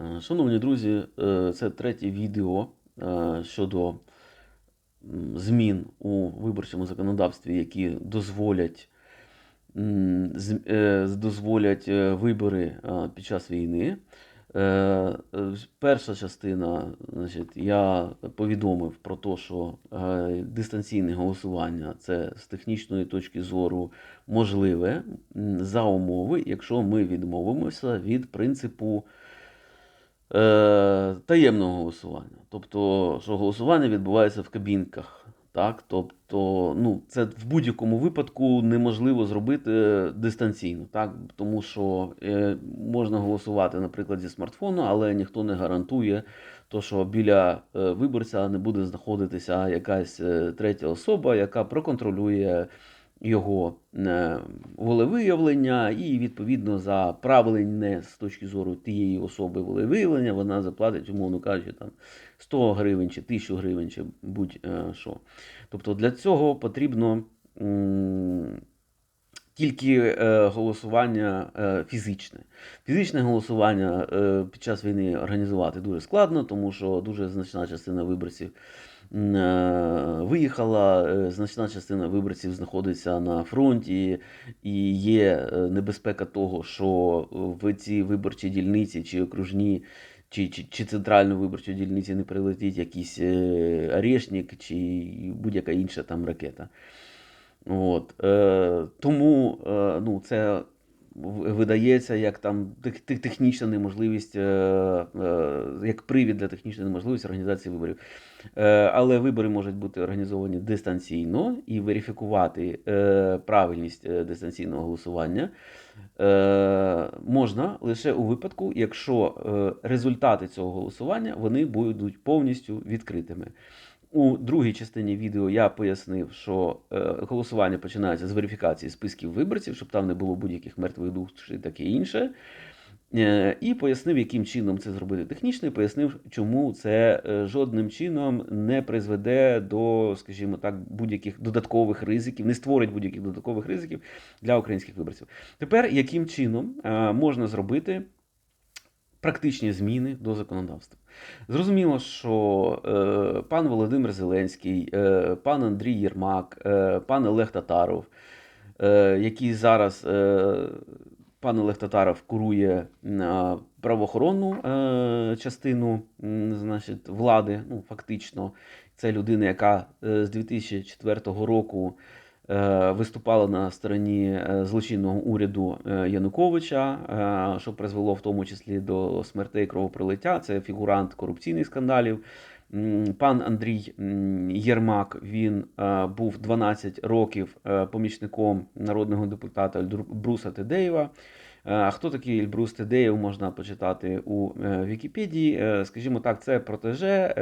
Е, Шановні друзі, е, це третє відео е, щодо змін у виборчому законодавстві, які дозволять, дозволять вибори під час війни. Перша частина, значить, я повідомив про те, що дистанційне голосування це з технічної точки зору можливе за умови, якщо ми відмовимося від принципу таємного голосування. Тобто, що голосування відбувається в кабінках. Так? Тобто, ну, це в будь-якому випадку неможливо зробити дистанційно, так? тому що е, можна голосувати, наприклад, зі смартфону, але ніхто не гарантує, то, що біля е, виборця не буде знаходитися якась е, третя особа, яка проконтролює його е, волевиявлення, і відповідно за правильне з точки зору тієї особи волевиявлення вона заплатить, умовно кажучи, там 100 гривень чи 1000 гривень, чи будь-що. Тобто для цього потрібно тільки е, голосування е, фізичне. Фізичне голосування під час війни організувати дуже складно, тому що дуже значна частина виборців виїхала, е, значна частина виборців знаходиться на фронті, і є е, небезпека того, що в ці виборчі дільниці чи окружні. Чи, чи, чи центральну виборчу дільниці не прилетить якийсь е, орешник, чи будь-яка інша там ракета. От, е, тому е, ну, це видається як там тех- тех- технічна неможливість, е, е, як привід для технічної неможливості організації виборів. Е, але вибори можуть бути організовані дистанційно і верифікувати правильність дистанційного голосування можна лише у випадку, якщо результати цього голосування вони будуть повністю відкритими. У другій частині відео я пояснив, що е, голосування починається з верифікації списків виборців, щоб там не було будь-яких мертвих душ і таке інше. Е, І пояснив, яким чином це зробити технічно, і пояснив, чому це е, жодним чином не призведе до, скажімо так, будь-яких додаткових ризиків, не створить будь-яких додаткових ризиків для українських виборців. Тепер яким чином можна зробити практичні зміни до законодавства? Зрозуміло, що е, пан Володимир Зеленський, е, пан Андрій Єрмак, е, пан Олег Татаров, е, який зараз е, пан Олег Татаров курує е, правоохоронну е, частину м, значить, влади, ну, фактично, це людина, яка е, з 2004 року е, виступала на стороні е, злочинного уряду е, Януковича, що призвело в тому числі до смертей кровопролиття. Це фігурант корупційних скандалів. Пан Андрій Єрмак він був 12 років помічником народного депутата Бруса Тедеєва. Е, хто такий Ельбрус Тедеєв, можна почитати у е, Вікіпедії. Е, Скажімо так, це протеже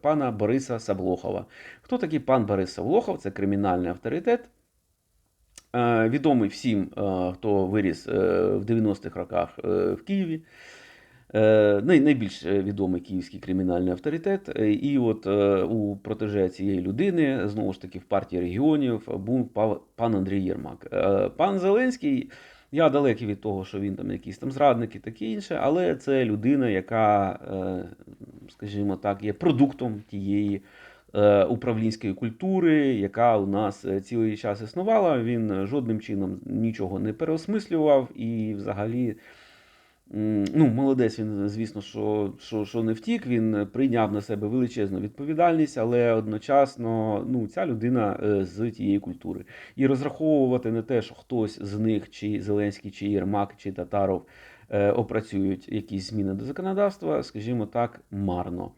пана Бориса Савлохова. Хто такий пан Борис Савлохов? Це кримінальний авторитет. Відомий всім, хто виріс в 90-х роках в Києві. Найбільш відомий київський кримінальний авторитет. І от у протеже цієї людини, знову ж таки, в партії регіонів був пан Андрій Єрмак. Пан Зеленський, я далекий від того, що він там якийсь там зрадник і таке інше, але це людина, яка, е, скажімо так, є продуктом тієї е, управлінської культури, яка у нас е, цілий час існувала. Він жодним чином нічого не переосмислював і взагалі. Ну, молодець, він, звісно, що, що, що не втік, він прийняв на себе величезну відповідальність, але одночасно ну, ця людина е, з тієї культури. І розраховувати на те, що хтось з них, чи Зеленський, чи Єрмак, чи Татаров е, опрацюють якісь зміни до законодавства, скажімо так, марно.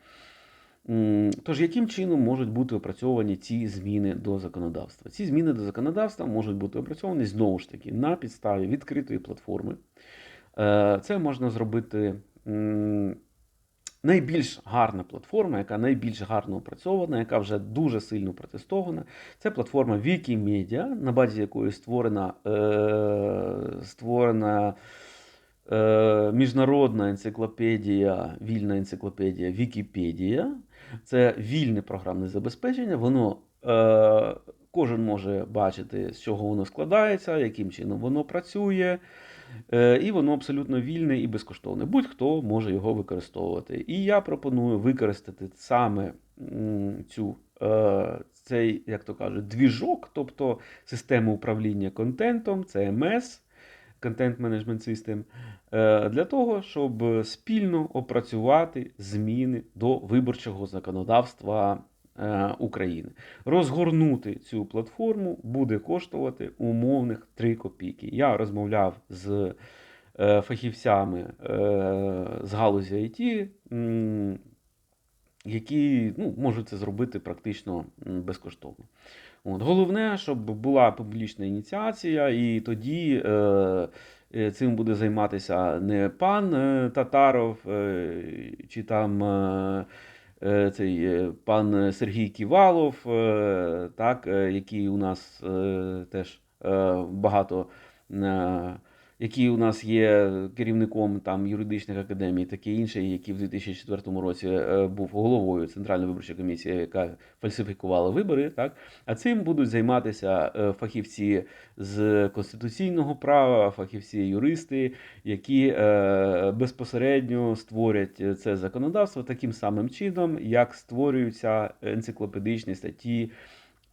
Тож, яким чином можуть бути опрацьовані ці зміни до законодавства? Ці зміни до законодавства можуть бути опрацьовані знову ж таки на підставі відкритої платформи. Е, Це можна зробити. Найбільш гарна платформа, яка найбільш гарно опрацьована, яка вже дуже сильно протестована, це платформа Wikimedia, на базі якої створена, е, створена е, міжнародна енциклопедія, вільна енциклопедія Вікіпедія. Це вільне програмне забезпечення. Воно е, кожен може бачити, з чого воно складається, яким чином воно працює. Е, І воно абсолютно вільне і безкоштовне. Будь-хто може його використовувати. І я пропоную використати саме цю, е, цей, як то кажуть, двіжок, тобто систему управління контентом, CMS, Content Management System, для того, щоб спільно опрацювати зміни до виборчого законодавства України. Розгорнути цю платформу буде коштувати умовних 3 копійки. Я розмовляв з е, фахівцями е, з галузі IT, які ну, можуть це зробити практично безкоштовно. От. Головне, щоб була публічна ініціація, і тоді е, е, цим буде займатися не пан е, Татаров е, чи там е, е, цей е, пан Сергій Ківалов, е, так, е, який у нас е, теж е, багато. Який у нас є керівником там юридичних академій, таке інше, який в 2004 році е, був головою Центральної виборчої комісії, яка фальсифікувала вибори. Так а цим будуть займатися е, фахівці з конституційного права, фахівці юристи, які е, безпосередньо створять це законодавство таким самим чином, як створюються енциклопедичні статті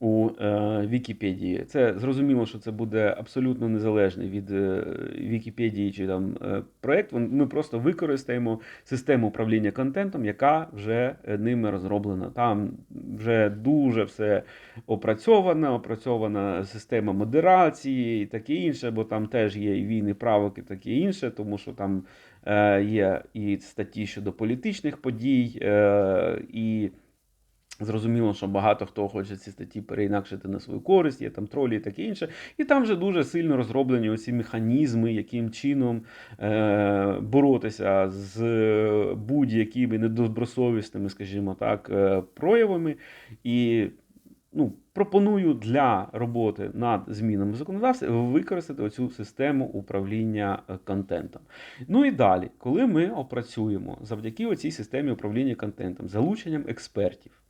у е, Вікіпедії. Це зрозуміло, що це буде абсолютно незалежний від е, Вікіпедії чи там е, проєкт. Ми просто використаємо систему управління контентом, яка вже ними розроблена. Там вже дуже все опрацьовано, опрацьована система модерації і таке інше, бо там теж є і війни правок, і таке інше, тому що там є і статті щодо політичних подій, і Зрозуміло, що багато хто хоче ці статті переінакшити на свою користь, є там тролі і таке інше. І там вже дуже сильно розроблені оці механізми, яким чином е, боротися з будь-якими недобросовісними, скажімо так, е, проявами. І ну, пропоную для роботи над змінами законодавства використати оцю систему управління е, контентом. Ну і далі, коли ми опрацюємо завдяки оцій системі управління контентом, залученням експертів.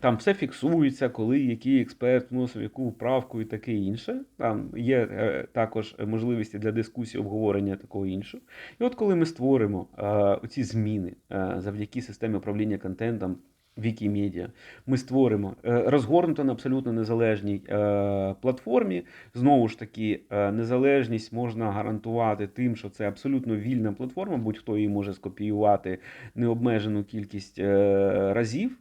Там все фіксується, коли який експерт вносив яку вправку і таке інше. Там є е, також можливості для дискусії, обговорення такого іншого. І от коли ми створимо е, ці зміни е, завдяки системі управління контентом. Вікімедіа, ми створимо розгорнуто на абсолютно незалежній платформі. Знову ж таки, незалежність можна гарантувати тим, що це абсолютно вільна платформа, будь-хто її може скопіювати необмежену кількість разів.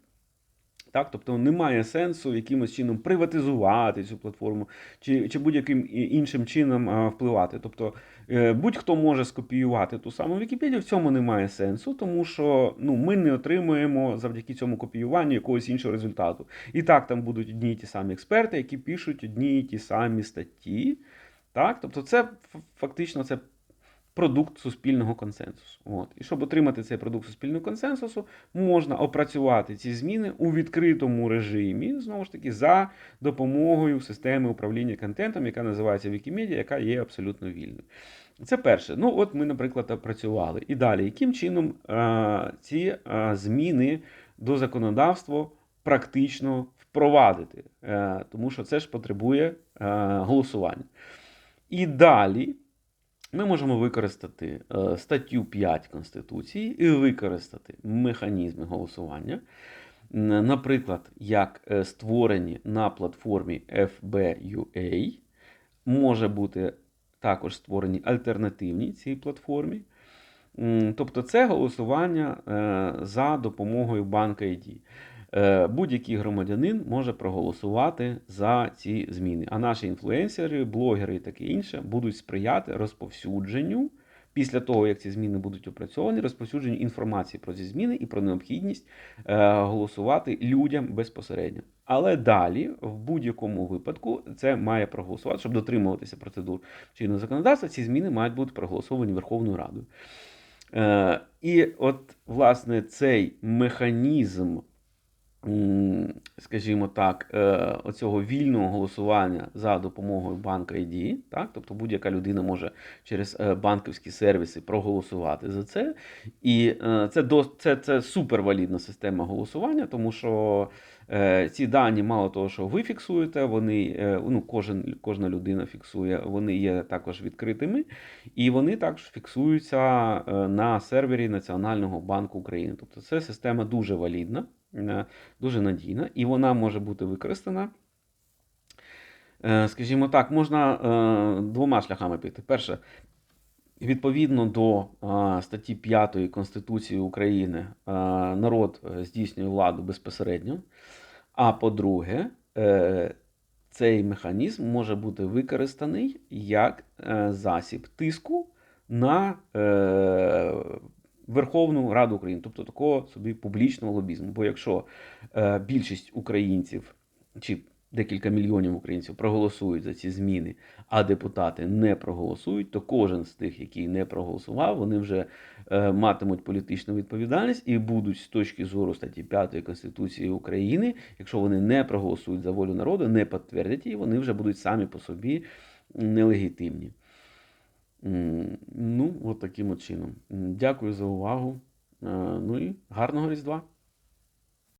Так, тобто немає сенсу якимось чином приватизувати цю платформу чи чи будь-яким іншим чином впливати. Тобто е, будь-хто може скопіювати ту саму Вікіпедію, в цьому немає сенсу, тому що ну, ми не отримуємо завдяки цьому копіюванню якогось іншого результату. І так, там будуть одні і ті самі експерти, які пишуть одні і ті самі статті. Так, Тобто, це фактично це продукт суспільного консенсусу. От. І щоб отримати цей продукт суспільного консенсусу, можна опрацювати ці зміни у відкритому режимі, знову ж таки, за допомогою системи управління контентом, яка називається Wikimedia, яка є абсолютно вільною. Це перше. Ну, от ми, наприклад, опрацювали. І далі, яким чином а, ці а, зміни до законодавства практично впровадити, а, е, тому що це ж потребує а, голосування. І далі ми можемо використати е, статтю 5 Конституції і використати механізми голосування. Наприклад, як е, створені на платформі FBUA, може бути також створені альтернативні цій платформі. Тобто це голосування е, за допомогою банка ID. Е, будь-який громадянин може проголосувати за ці зміни. А наші інфлюенсери, блогери і таке інше будуть сприяти розповсюдженню. Після того, як ці зміни будуть опрацьовані, розповсюдженню інформації про ці зміни і про необхідність е, голосувати людям безпосередньо. Але далі, в будь-якому випадку, це має проголосувати, щоб дотримуватися процедур чинного законодавства, ці зміни мають бути проголосовані Верховною Радою. І от, власне, цей механізм скажімо так, е, оцього вільного голосування за допомогою банка ID, так, тобто будь-яка людина може через е, банківські сервіси проголосувати за це. І е, це, це, це супервалідна система голосування, тому що ці дані, мало того, що ви фіксуєте, вони, е, ну, кожен, кожна людина фіксує, вони є також відкритими, і вони також фіксуються е, на сервері Національного банку України. Тобто це система дуже валідна, е, дуже надійна, і вона може бути використана. Е, Скажімо так, можна е, двома шляхами піти. Перше, відповідно до е, статті 5 Конституції України, е, народ е, здійснює владу безпосередньо. А по-друге, е, цей механізм може бути використаний як е, засіб тиску на е, Верховну Раду України, тобто такого собі публічного лобізму. Бо якщо більшість українців чи декілька мільйонів українців проголосують за ці зміни, а депутати не проголосують, то кожен з тих, який не проголосував, вони вже е, матимуть політичну відповідальність і будуть з точки зору статті 5 Конституції України, якщо вони не проголосують за волю народу, не підтвердять її, вони вже будуть самі по собі нелегітимні. Ну, от таким от чином. Дякую за увагу. Е, Ну і гарного Різдва!